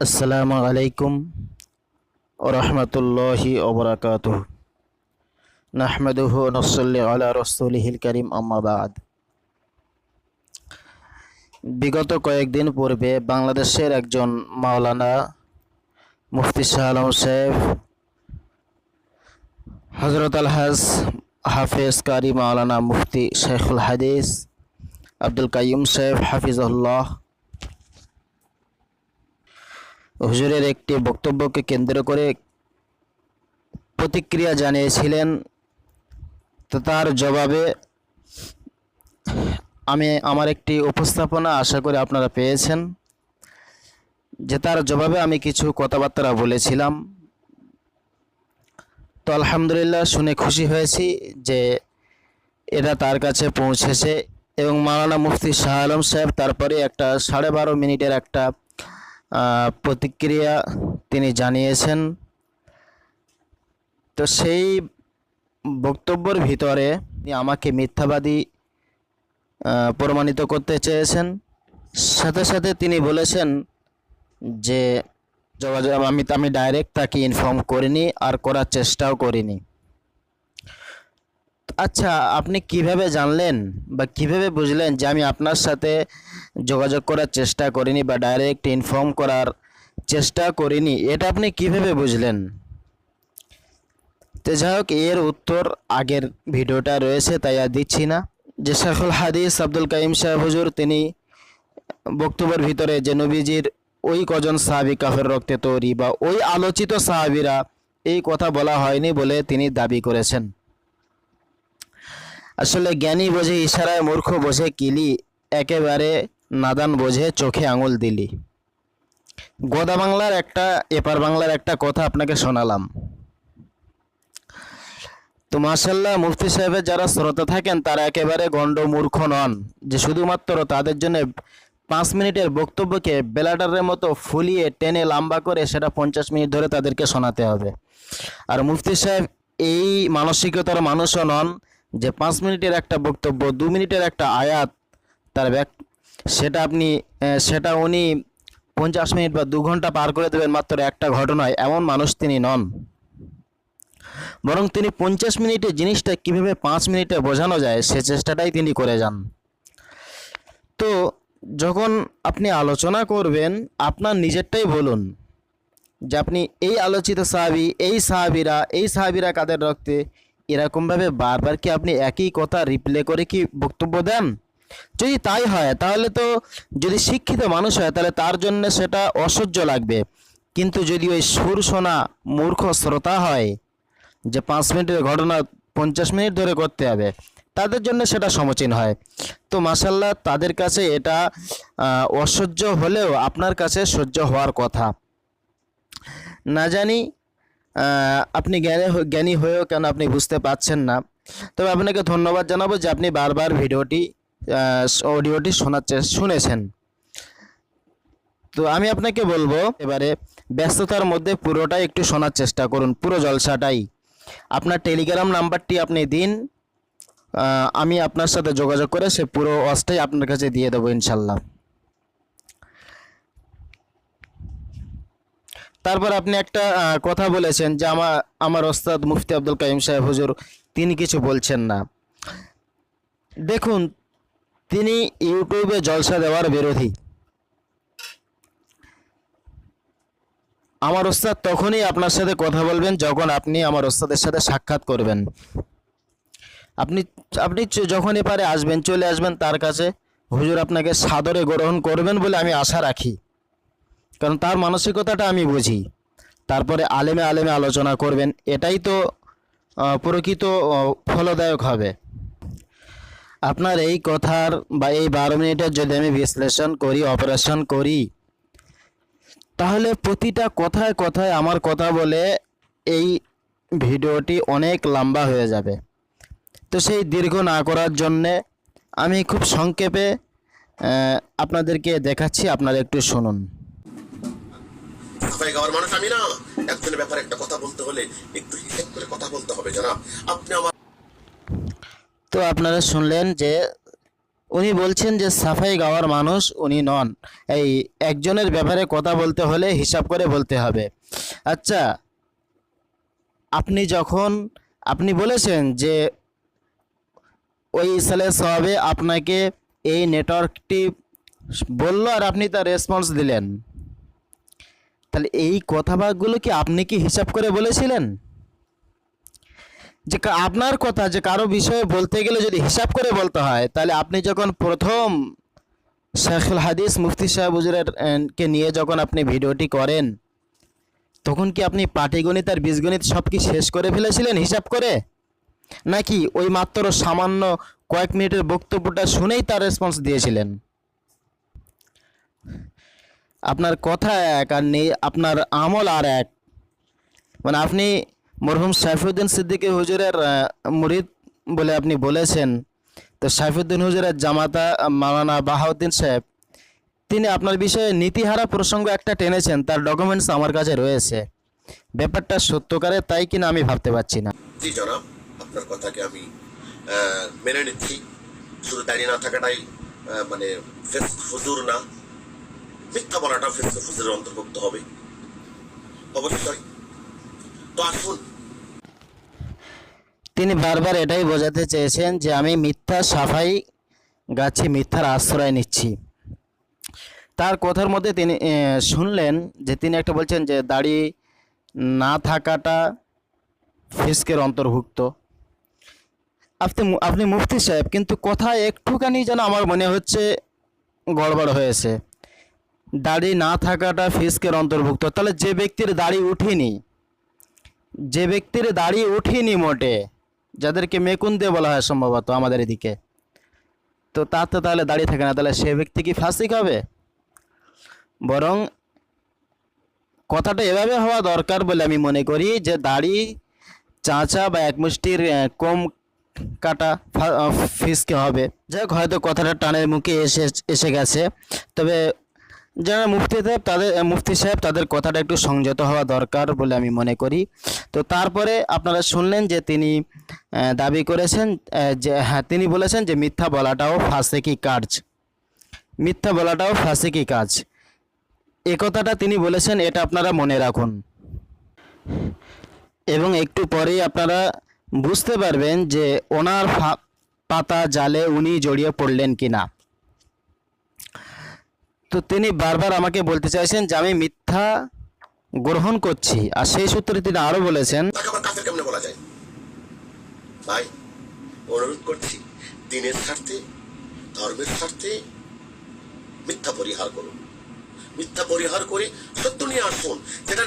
আসসালামু আলাইকুম ওরহমতুল্লাহি ওবরাকাতুহ নাহমেদুহু নসল্লি আলা রসুলিহিল করিম আম্মাবাদ বিগত কয়েকদিন পূর্বে বাংলাদেশের একজন মাওলানা মুফতি শাহ আলম সাহেব হজরত আলহাজ হাফেজ কারি মাওলানা মুফতি শেখুল হাদিস, আব্দুল কাইম সাহেব হাফিজুল্লাহ হুজুরের একটি বক্তব্যকে কেন্দ্র করে প্রতিক্রিয়া জানিয়েছিলেন। তো তার জবাবে আমি আমার একটি উপস্থাপনা আশা করি আপনারা পেয়েছেন, যে তার জবাবে আমি কিছু কথাবার্তা বলেছিলাম। তো আলহামদুলিল্লাহ শুনে খুশি হয়েছি যে এটা তার কাছে পৌঁছেছে এবং মাওলানা মুফতি শাহ আলম সাহেব তারপরে একটা সাড়ে বারো মিনিটের একটা প্রতিক্রিয়া তিনি জানিয়েছেন। তো সেই বক্তব্যের ভিতরে আমাকে মিথ্যাবাদী প্রমাণিত করতে চেয়েছেন। সাথে সাথে তিনি বলেছেন যে যোগাযোগ আমি আমি ডাইরেক্ট তাকে ইনফর্ম করিনি আর করার চেষ্টাও করিনি। আচ্ছা আপনি কীভাবে জানলেন বা কীভাবে বুঝলেন যে আমি আপনার সাথে যোগাযোগ করার চেষ্টা করিনি বা ডাইরেক্ট ইনফর্ম করার চেষ্টা করিনি? এটা আপনি কীভাবে বুঝলেন? তো যাই হোক, এর উত্তর আগের ভিডিওটা রয়েছে, তাই আর দিচ্ছি না। যে শেখুল হাদিস আব্দুল কাইম সাহেব হুজুর, তিনি বক্তব্যের ভিতরে যে নবীজির ওই কজন সাহাবি কাফের রক্তে তৈরি বা ওই আলোচিত সাহাবিরা এই কথা বলা হয়নি বলে তিনি দাবি করেছেন। আসলে জ্ঞানী বোঝে, ইশারায় মূর্খ বোঝে, কিলি একেবারে নাদান বোঝে, চোখে আঙুল দিলি। গোদা বাংলার একটা, এপার বাংলার একটা কথা আপনাকে শোনালাম। তো মাসাল্লাহ মুফতি সাহেবের যারা শ্রোতা থাকেন, তারা একেবারে গণ্ড মূর্খ নন। যে শুধুমাত্র তাদের জন্য পাঁচ মিনিটের বক্তব্যকে বেলাটারের মতো ফুলিয়ে টেনে লম্বা করে সেটা পঞ্চাশ মিনিট ধরে তাদেরকে শোনাতে হবে। আর মুফতি সাহেব এই মানসিকতার মানুষও নন যে পাঁচ মিনিটের একটা বক্তব্য, দু মিনিটের একটা আয়াত তার ব্যাক, সেটা আপনি সেটা উনি পঞ্চাশ মিনিট বা দু ঘণ্টা পার করে দেবেন মাত্র একটা ঘটনায়, এমন মানুষ তিনি নন। বরং তিনি পঞ্চাশ মিনিটে জিনিসটা কীভাবে পাঁচ মিনিটে বোঝানো যায়, সে চেষ্টাটাই তিনি করে যান। তো যখন আপনি আলোচনা করবেন, আপনার নিজেরটাই বলুন যে আপনি এই আলোচিত সাহাবি, এই সাহাবিরা এই সাহাবিরা কাদের রক্তে এরকমভাবে বারবার কি আপনি একই কথা রিপ্লে করে কি বক্তব্য দেন? যদি তাই হয়, তাহলে তো যদি শিক্ষিত মানুষ হয়, তাহলে তার জন্য সেটা অসহ্য লাগবে। কিন্তু যদি ওই সুর শোনা মূর্খ শ্রোতা হয়, যে পাঁচ মিনিটের ঘটনা পঞ্চাশ মিনিট ধরে করতে হবে, তাদের জন্য সেটা সমচীন হয়। তো মাসাল্লাহ তাদের কাছে এটা অসহ্য হলেও আপনার কাছে সহ্য হওয়ার কথা। না জানি আপনি জ্ঞানী জ্ঞানী হয়েও কেন আপনি বুঝতে পারছেন না? তবে আপনাকে ধন্যবাদ জানাব যে আপনি বারবার ভিডিওটি অডিওটি শোনার শুনেছেন। তো আমি আপনাকে বলব, এবারে ব্যস্ততার মধ্যে পুরোটাই একটু শোনার চেষ্টা করুন, পুরো জলসাটাই। আপনার টেলিগ্রাম নাম্বারটি আপনি দিন আমি আপনার সাথে যোগাযোগ করে সে পুরো ওয়াজটাই আপনার কাছে দিয়ে দেবো ইনশাল্লাহ। তারপর আপনি একটা কথা বলেছেন যে আমার আমার ওস্তাদ মুফতি আব্দুল কাইম সাহেব হুজুর, তিনি কিছু বলছেন না। দেখুন, তিনি ইউটিউবে জলসা দেওয়ার বিরোধী। আমার ওস্তাদ তখনই আপনার সাথে কথা বলবেন যখন আপনি আমার ওস্তাদের সাথে সাক্ষাৎ করবেন। আপনি আপনি চ- যখন এপারে আসবেন, চলে আসবেন তার কাছে, হুজুর আপনাকে সাদরে গ্রহণ করবেন বলে আমি আশা রাখি। কারণ তার মানসিকতাটা আমি বুঝি। তারপরে আলেমে আলেমে আলোচনা করবেন, এটাই তো প্রকৃত ফলদায়ক হবে। আপনার এই কথার বা এই বারো মিনিটের যদি আমি বিশ্লেষণ করি, অপারেশন করি, তাহলে প্রতিটা কথায় কথায় আমার কথা বলে এই ভিডিওটি অনেক লম্বা হয়ে যাবে। তো সেই দীর্ঘ না করার জন্যে আমি খুব সংক্ষেপে আপনাদেরকে দেখাচ্ছি, আপনারা একটু শুনুন। ঢাকায় গাওয়ার মানুষ আমি না। একজনের ব্যাপারে একটা কথা বলতে হলে একটু হিসেব করে কথা বলতে হবে আপনি আমার তো আপনারা শুনলেন যে উনি বলছেন যে সাফাই গাওয়ার মানুষ উনি নন। এই একজনের ব্যাপারে কথা বলতে হলে হিসাব করে বলতে হবে। আচ্ছা আপনি যখন আপনি বলেছেন যে ওই সালে সবে আপনাকে এই নেটওয়ার্কটি বলল আর আপনি তার রেসপন্স দিলেন। তাহলে এই কথাবার্তাগুলো কি আপনি কি হিসাব করে বলেছিলেন? যে আপনার কথা, যে কারও বিষয়ে বলতে গেলে যদি হিসাব করে বলতে হয়, তাহলে আপনি যখন প্রথম শেখুল হাদিস মুফতি সাহেব কে নিয়ে যখন আপনি ভিডিওটি করেন, তখন কি আপনি পাটিগণিত আর বীজগণিত সব কি শেষ করে ফেলেছিলেন হিসাব করে? নাকি ওই মাত্র সামান্য কয়েক মিনিটের বক্তব্যটা শুনেই তার রেসপন্স দিয়েছিলেন? আপনার কথা এক আর নেই আপনার আমল আর এক। মানে আপনি মরহুম সাইফুদ্দিন সিদ্দিকী হুজুরের মুরিদ বলে আপনি বলেছেন। তো সাইফুদ্দিন হুজুরের জামাতা আহ, মাওলানা বাহাউদ্দিন সাহেব তিনি আপনার বিষয়ে নীতিহারা প্রসঙ্গ একটা টেনেছেন তার ডকুমেন্টস আমার কাছে রয়েছে। ব্যাপারটা সত্যকারে তাই কিনা আমি ভাবতে পারছি না। আপনার কথাকে আমি মেনে নিচ্ছি। শুধু দাঁড়িয়ে না থাকাটাই মানে হুজুর না। মিথ্যা বলাটা ফেস হুজুরের অন্তর্ভুক্ত হবে। অবশ্যই। তো আসুন। তিনি বারবার এটাই বোঝাতে চেয়েছেন যে আমি মিথ্যা সাফাই গাছি মিথ্যার আশ্রয় নিচ্ছি। তার কথার মধ্যে তিনি শুনলেন যে তিনি একটা বলছেন যে দাড়ি না থাকাটা ফিসকের অন্তর্ভুক্ত। আপনি আপনি মুফতি সাহেব, কিন্তু কথা একটুখানি যেন আমার মনে হচ্ছে গড়বড় হয়েছে। দাড়ি না থাকাটা ফিসকের অন্তর্ভুক্ত। তাহলে যে ব্যক্তির দাড়ি উঠেনি, যে ব্যক্তির দাড়ি উঠেনি মোটে, যাদেরকে মেকুন্দে বলা হয় সম্ভবত আমাদের এদিকে, তো তার তো তাহলে দাড়ি থাকে না, তাহলে সে ব্যক্তি কি ফাসিক হবে? বরং কথাটা এভাবে হওয়া দরকার বলে আমি মনে করি যে দাড়ি, চাঁচা বা এক মুষ্টির কম কাটা ফিসকে হবে। যাই হয়তো কথাটা টানের মুখে এসে এসে গেছে। তবে যারা মুফতি সাহেব, তাদের মুফতি সাহেব, তাদের কথাটা একটু সংযত হওয়া দরকার বলে আমি মনে করি। তো তারপরে আপনারা শুনলেন যে তিনি দাবি করেছেন যে হ্যাঁ তিনি বলেছেন যে মিথ্যা বলাটাও ফাঁসেকি কাজ। মিথ্যা বলাটাও ফাঁসেকি কাজ। এ কথাটা তিনি বলেছেন, এটা আপনারা মনে রাখুন। এবং একটু পরেই আপনারা বুঝতে পারবেন যে ওনার পাতা জালে উনি জড়িয়ে পড়লেন কিনা। তো তিনি বারবার আমাকে বলতে চাইছেন যে আমি মিথ্যা গ্রহণ করছি। আর সেই সূত্রে তিনি আরও বলেছেন তাকে আবার কাফের কেমনে বলা যায়? ভাই অনুরোধ করছি দিনের স্বার্থে ধর্মের স্বার্থে মিথ্যা পরিহার করুন। মিথ্যা পরিহার করে সত্য নিয়ে আসুন যেটা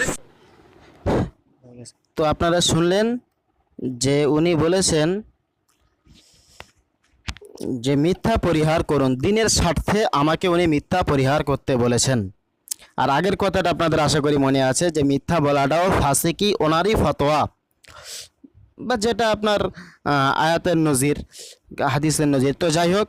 তো আপনারা শুনলেন যে উনি বলেছেন যে মিথ্যা পরিহার করুন, দিনের স্বার্থে আমাকে উনি মিথ্যা পরিহার করতে বলেছেন। আর আগের কথাটা আপনাদের আশা করি মনে আছে যে মিথ্যা বলাটাও ফাঁসিকি ওনারই ফতোয়া। বা যেটা আপনার আয়াতের নজির, হাদিসের নজির। তো যাই হোক,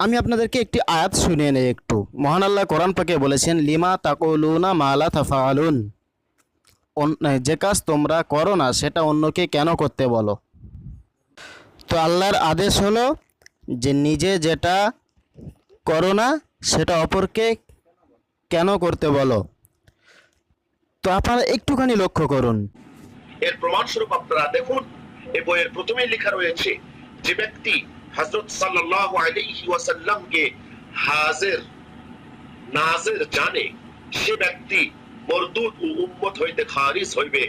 আমি আপনাদেরকে একটি আয়াত শুনিয়ে নেই একটু। মহান আল্লাহ কোরআন পাকে বলেছেন, লিমা তাকুলুনা মালা থাফা আলুন যে কাজ তোমরা করো না, সেটা অন্যকে কেন করতে বলো? তো আল্লাহর আদেশ হলো যে নিজে যেটা করো না, সেটা অপরকে কেন করতে বলো? তো আপনারা একটুখানি লক্ষ্য করুন। এর প্রমাণস্বরূপ আপনারা দেখুন এই বইয়ের প্রথমেই লেখা রয়েছে যে ব্যক্তি হযরত সাল্লাল্লাহু আলাইহি ওয়াসাল্লামকে হাজির, নাজির জানে, সে ব্যক্তি মরদুদ ও উম্মত হইতে খারিজ হইবে।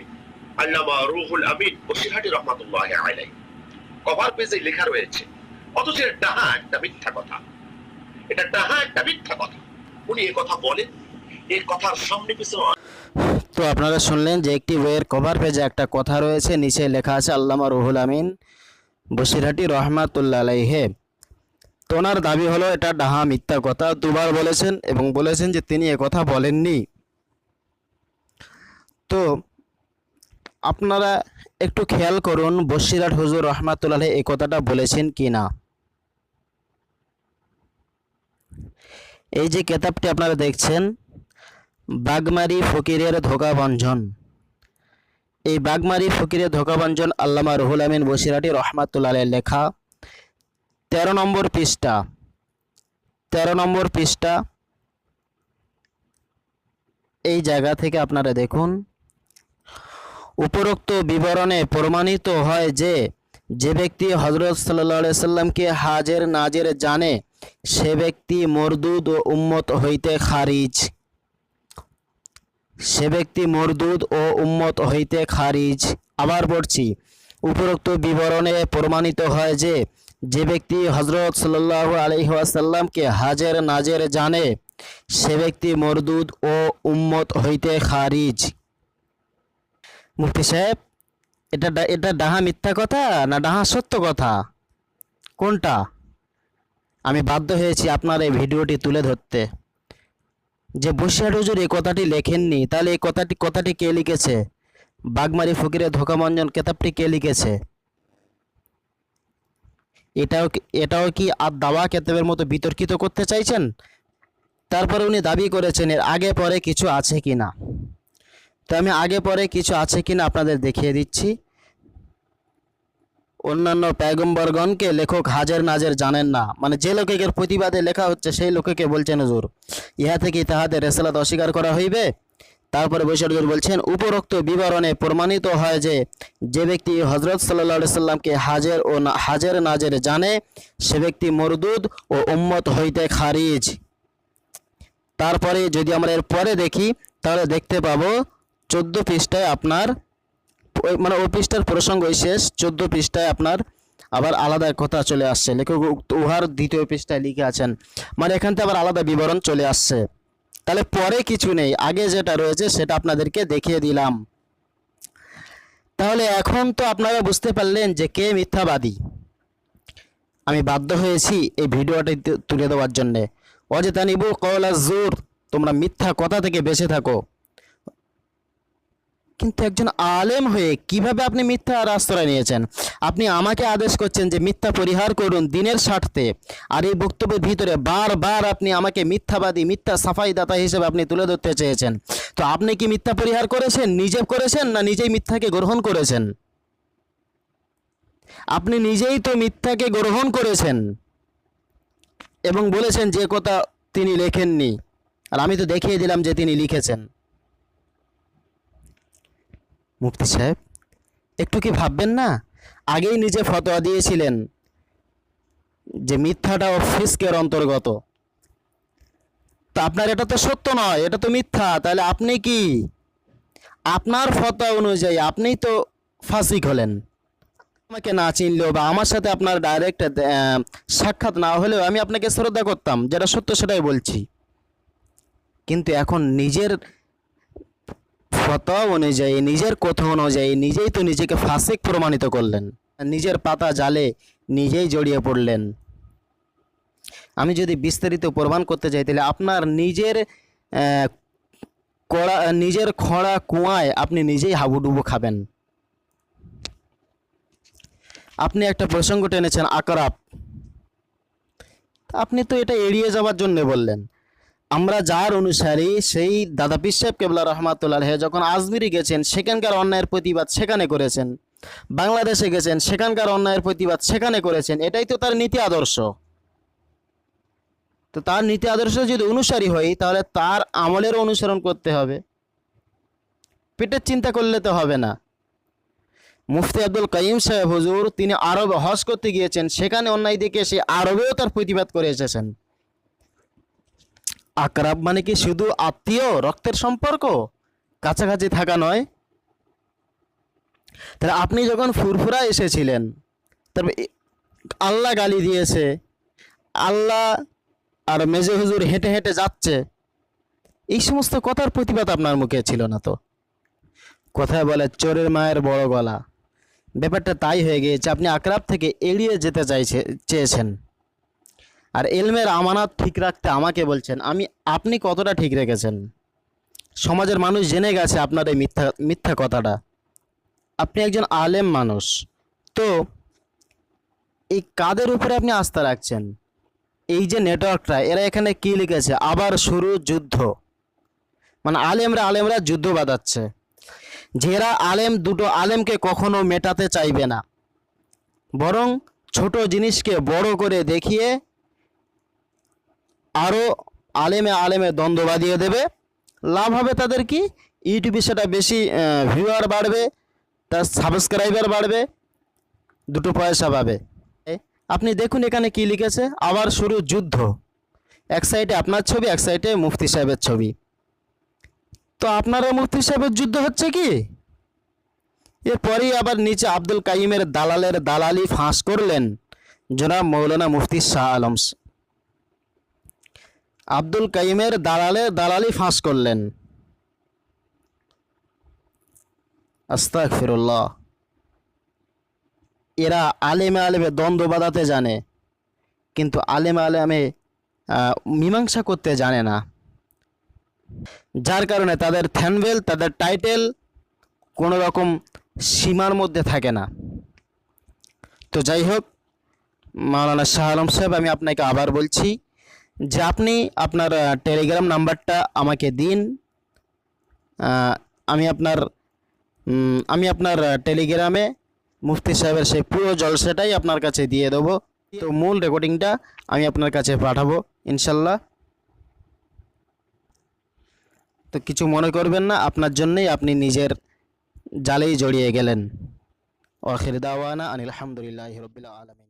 আল্লামা রুহুল আমিন বসিরহাটি রহমাতুল্লাহি আলাইহি। কভার পেজে লেখা রয়েছে। অথচ এর ডাহা একটা মিথ্যা কথা। এটা ডাহা একটা মিথ্যা কথা। উনি এ কথা বলেন এই কথার সামনে পিছনে তো আপনারা শুনলেন যে একটি বইয়ের কভার পেজে একটা কথা রয়েছে, নিচে লেখা আছে, আল্লামা রুহুল আমিন বসিরহাটি রহমাতুল্লাহ আলাইহে। তো ওনার দাবি হলো, এটা ডাহা মিথ্যা কথা। দুবার বলেছেন এবং বলেছেন যে তিনি কথা বলেননি। তো আপনারা একটু খেয়াল করুন বসিরহাট হুজুর রহমাতুল্লাহ এই কথাটা বলেছেন কি না এই যে কেতাবটি আপনারা দেখছেন, বাগমারি ফকিরের ধোকাভঞ্জন এই বাগমারি ফকিরের ধোকাভঞ্জন আল্লামা রুহুল আমিন বসিরাটি রহমাতুল্লাহ লেখা, তেরো নম্বর পৃষ্ঠা, তেরো নম্বর পৃষ্ঠা, এই জায়গা থেকে আপনারা দেখুন উপরোক্ত বিবরণে প্রমাণিত হয় যে যে ব্যক্তি হজরত সাল্লাহ সাল্লামকে হাজের নাজের জানে, সে ব্যক্তি মরদুদ ও উম্মত হইতে খারিজ। সে ব্যক্তি মরদুদ ও উম্মত হইতে খারিজ। আবার পড়ছি, উপরোক্ত বিবরণে প্রমাণিত হয় যে যে ব্যক্তি হজরত সাল্লাহ আলহিহাসাল্লামকে হাজের নাজের জানে, সে ব্যক্তি মরদুদ ও উম্মত হইতে খারিজ। মুফতি সাহেব, এটা এটা ডাহা মিথ্যা কথা না ডাহা সত্য কথা? কোনটা? আমি বাধ্য হয়েছি আপনার এই ভিডিওটি তুলে ধরতে। যে বসিয়ার হুজুর এই কথাটি লেখেননি, তাহলে এই কথাটি কথাটি কে লিখেছে? বাগমারি ফকিরের ধোকামঞ্জন কেতাবটি কে লিখেছে? এটাও এটাও কি আর দাওয়া কেতাবের মতো বিতর্কিত করতে চাইছেন? তারপরে উনি দাবি করেছেন, এর আগে পরে কিছু আছে কি না তো আমি আগে পরে কিছু আছে কিনা আপনাদের দেখিয়ে দিচ্ছি। অন্যান্য প্যাগম্বরগণকে লেখক হাজার নাজের জানেন না। মানে যে লোকের প্রতিবাদে লেখা হচ্ছে, সেই লোককে বলছেন, হুজুর, ইহা থেকে তাহাদের রেসালাত অস্বীকার করা হইবে? তারপরে বৈশাখ বলছেন, উপরোক্ত বিবরণে প্রমাণিত হয় যে যে ব্যক্তি হজরত সাল্লাহ সাল্লামকে হাজের ও হাজের নাজের জানে, সে ব্যক্তি মরদুদ ও উম্মত হইতে খারিজ। তারপরে যদি আমরা এর পরে দেখি, তাহলে দেখতে পাবো চোদ্দ পৃষ্ঠায় আপনার মানে ওই পৃষ্ঠার প্রসঙ্গ শেষ, চোদ্দ পৃষ্ঠায় আপনার আবার আলাদা কথা চলে আসছে। লেখক উহার দ্বিতীয় পৃষ্ঠায় লিখে আছেন মানে এখান থেকে আবার আলাদা বিবরণ চলে আসছে। তাহলে পরে কিছু নেই, আগে যেটা রয়েছে সেটা আপনাদেরকে দেখিয়ে দিলাম। তাহলে এখন তো আপনারা বুঝতে পারলেন যে কে মিথ্যাবাদী। আমি বাধ্য হয়েছি এই ভিডিওটি তুলে দেওয়ার জন্যে। অযথা নিবু কওলা জোর, তোমরা মিথ্যা কথা থেকে বেঁচে থাকো। কিন্তু একজন আলেম হয়ে কীভাবে আপনি মিথ্যা আর আশ্রয় নিয়েছেন? আপনি আমাকে আদেশ করছেন যে মিথ্যা পরিহার করুন দিনের স্বার্থে। আর এই বক্তব্যের ভিতরে বারবার আপনি আমাকে মিথ্যাবাদী, মিথ্যা সাফাই দাতা হিসেবে আপনি তুলে ধরতে চেয়েছেন। তো আপনি কি মিথ্যা পরিহার করেছেন, নিজে করেছেন না নিজেই মিথ্যাকে গ্রহণ করেছেন? আপনি নিজেই তো মিথ্যাকে গ্রহণ করেছেন এবং বলেছেন যে কথা তিনি লেখেননি। আর আমি তো দেখিয়ে দিলাম যে তিনি লিখেছেন। মুফতি সাহেব, একটু কি ভাববেন না? আগেই নিজে ফতোয়া দিয়েছিলেন যে মিথ্যাটাও ফিসকের অন্তর্গত। তা আপনার এটা তো সত্য নয়, এটা তো মিথ্যা, তাহলে আপনি কি? আপনার ফতোয়া অনুযায়ী আপনিই তো ফাসিক হলেন। আমাকে না চিনলেও বা আমার সাথে আপনার ডাইরেক্ট সাক্ষাৎ না হলেও আমি আপনাকে শ্রদ্ধা করতাম, যেটা সত্য সেটাই বলছি। কিন্তু এখন নিজের ফতোয়া অনুযায়ী, নিজের কথা অনুযায়ী নিজেই তো নিজেকে ফাসিক প্রমাণিত করলেন। নিজের পাতা জালে নিজেই জড়িয়ে পড়লেন। আমি যদি বিস্তারিত প্রমাণ করতে চাই, তাহলে আপনার নিজের কড়া, নিজের খড়া কুয়ায় আপনি নিজেই হাবুডুবু খাবেন। আপনি একটা প্রসঙ্গ টেনেছেন আকরাপ আপনি তো এটা এড়িয়ে যাওয়ার জন্য বললেন। আমরা যার অনুসারী, সেই দাদা পীর সাহেব কেবলা রহমাতুল্লাহ যখন আজমিরি গেছেন, সেখানকার অন্যায়ের প্রতিবাদ সেখানে করেছেন। বাংলাদেশে গেছেন, সেখানকার অন্যায়ের প্রতিবাদ সেখানে করেছেন। এটাই তো তার নীতি আদর্শ। তো তার নীতি আদর্শ যদি অনুসারী হই তাহলে তার আমলের অনুসরণ করতে হবে। পেটের চিন্তা করলে তো হবে না। মুফতি আব্দুল কাইম সাহেব হুজুর, তিনি আরব হজ করতে গিয়েছেন, সেখানে অন্যায় দেখে সে আরবেও তার প্রতিবাদ করে এসেছেন। আকরাব মানে কি শুধু আত্মীয়, রক্তের সম্পর্ক? কাছাকাছি থাকা নয়। তাহলে আপনি যখন ফুরফুরা এসেছিলেন এ- আল্লাহ গালি দিয়েছে, আল্লাহ আর মেজে হুজুর হেঁটে হেঁটে যাচ্ছে, এই সমস্ত কথার প্রতিবাদ আপনার মুখে ছিল না তো? কথায় বলে, চোরের মায়ের বড় গলা। ব্যাপারটা তাই হয়ে গিয়েছে, আপনি আকরাব থেকে এড়িয়ে যেতে চাইছে, চেয়েছেন। আর এলমের আমানত ঠিক রাখতে আমাকে বলছেন, আমি, আপনি কতটা ঠিক রেখেছেন? সমাজের মানুষ জেনে গেছে আপনার এই মিথ্যা মিথ্যা কথাটা। আপনি একজন আলেম মানুষ। তো এই কাদের উপরে আপনি আস্থা রাখছেন? এই যে নেটওয়ার্কটা, এরা এখানে কি লিখেছে? আবার শুরু যুদ্ধ। মানে আলেমরা আলেমরা যুদ্ধ বাঁধাচ্ছে। যারা আলেম, দুটো আলেমকে কখনো মেটাতে চাইবে না। বরং ছোট জিনিসকে বড় করে দেখিয়ে আরও আলেমে আলেমে দ্বন্দ্ব বাঁধিয়ে দেবে। লাভ হবে তাদের কি? ইউটিউবে সেটা বেশি ভিউয়ার বাড়বে, তার সাবস্ক্রাইবার বাড়বে, দুটো পয়সা পাবে। আপনি দেখুন এখানে কি লিখেছে, আবার শুরু যুদ্ধ। এক সাইডে আপনার ছবি, এক সাইডে মুফতি সাহেবের ছবি। তো আপনারা মুফতি সাহেবের যুদ্ধ হচ্ছে কি? এরপরেই আবার নিচে আব্দুল কাইমের দালালের দালালি ফাঁস করলেন জনাব মৌলানা মুফতি শাহ আলম। আব্দুল কাইমের দালালের দালালি ফাঁস করলেন। আস্তাক ফিরুল্লাহ এরা আলেমে আলেমে দ্বন্দ্ব বাঁধাতে জানে, কিন্তু আলেমে আলেমে মীমাংসা করতে জানে না। যার কারণে তাদের থ্যানভেল, তাদের টাইটেল কোনো রকম সীমার মধ্যে থাকে না। তো যাই হোক, মাওলানা শাহ আলম সাহেব, আমি আপনাকে আবার বলছি যে আপনি আপনার টেলিগ্রাম নাম্বারটা আমাকে দিন। আমি আপনার আমি আপনার টেলিগ্রামে মুফতি সাহেবের সেই পুরো জলসাটাই আপনার কাছে দিয়ে দেবো। তো মূল রেকর্ডিংটা আমি আপনার কাছে পাঠাবো, ইনশাল্লাহ। তো কিছু মনে করবেন না, আপনার জন্যই আপনি নিজের জালেই জড়িয়ে গেলেন। ওয়াখির দাওয়ানা আনিল আলহামদুলিল্লাহ রবিল আলমিন।